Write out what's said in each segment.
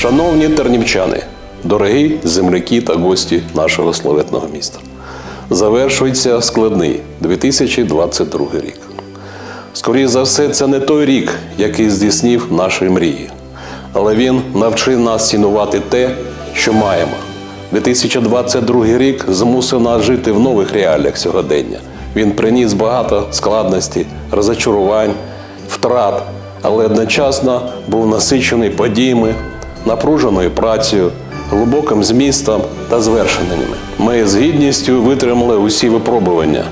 Шановні тернівчани, дорогі земляки та гості нашого славетного міста. Завершується складний 2022 рік. Скоріше за все, це не той рік, який здійснив наші мрії, але він навчив нас цінувати те, що маємо. 2022 рік змусив нас жити в нових реаліях сьогодення. Він приніс багато складностей, розочарувань, втрат, але одночасно був насичений подіями, напруженою працею, глибоким змістом та звершеннями. Ми з гідністю витримали усі випробування.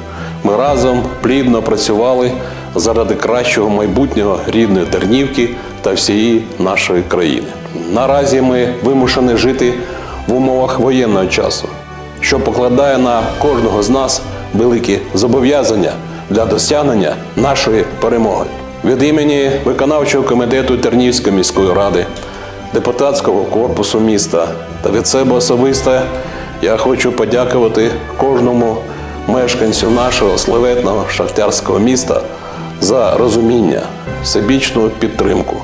Ми разом плідно працювали заради кращого майбутнього рідної Тернівки та всієї нашої країни. Наразі ми вимушені жити в умовах воєнного часу, що покладає на кожного з нас великі зобов'язання для досягнення нашої перемоги. Від імені виконавчого комітету Тернівської міської ради, депутатського корпусу міста та від себе особисто я хочу подякувати кожному мешканцю нашого славетного шахтарського міста за розуміння, всебічну підтримку,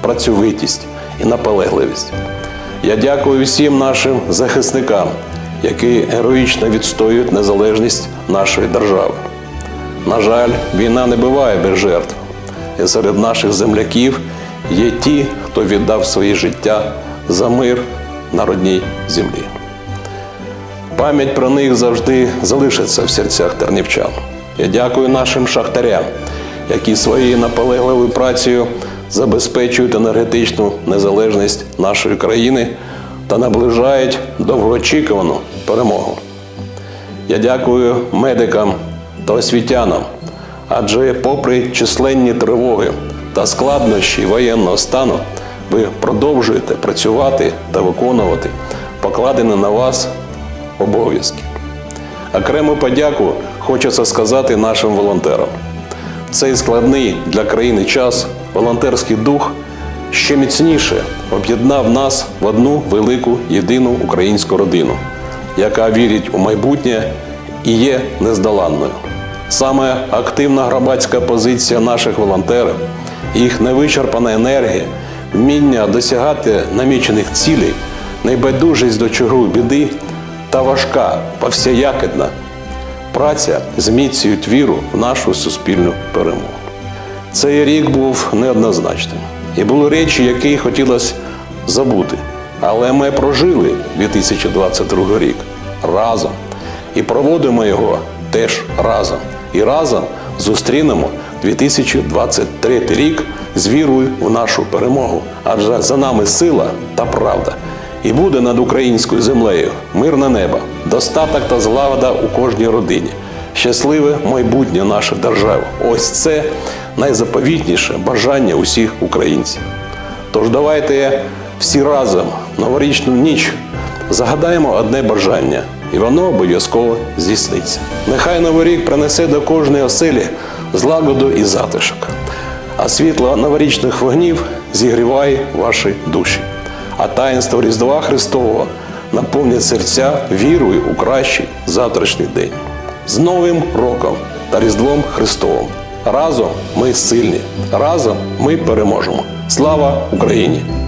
працьовитість і наполегливість. Я дякую всім нашим захисникам, які героїчно відстоюють незалежність нашої держави. На жаль, війна не буває без жертв, і серед наших земляків є ті, хто віддав своє життя за мир на родній землі. Пам'ять про них завжди залишиться в серцях тернівчан. Я дякую нашим шахтарям, які своєю наполегливою працею забезпечують енергетичну незалежність нашої країни та наближають довгоочікувану перемогу. Я дякую медикам та освітянам, адже, попри численні тривоги та складнощі воєнного стану, ви продовжуєте працювати та виконувати покладені на вас обов'язки. Окрему подяку хочеться сказати нашим волонтерам. Цей складний для країни час волонтерський дух ще міцніше об'єднав нас в одну велику єдину українську родину, яка вірить у майбутнє і є нездоланною. Саме активна громадська позиція наших волонтерів, їх невичерпана енергія, вміння досягати намічених цілей, небайдужість до чужої біди та важка, повсякденна праця зміцнюють віру в нашу суспільну перемогу. Цей рік був неоднозначним. І були речі, які хотілося забути. Але ми прожили 2022 рік разом і проводимо його теж разом. І разом зустрінемо 2023 рік з вірою в нашу перемогу. Адже за нами сила та правда. І буде над українською землею мирне небо, достаток та злагода у кожній родині, щасливе майбутнє нашої держави. Ось це найзаповітніше бажання усіх українців. Тож давайте всі разом новорічну ніч загадаємо одне бажання, і воно обов'язково здійсниться. Нехай новий рік принесе до кожної оселі злагоду і затишок, а світло новорічних вогнів зігріває ваші душі а таїнство Різдва Христового наповнять серця вірою у кращий завтрашній день. З Новим роком та Різдвом Христовим. Разом ми сильні, разом ми переможемо. Слава Україні!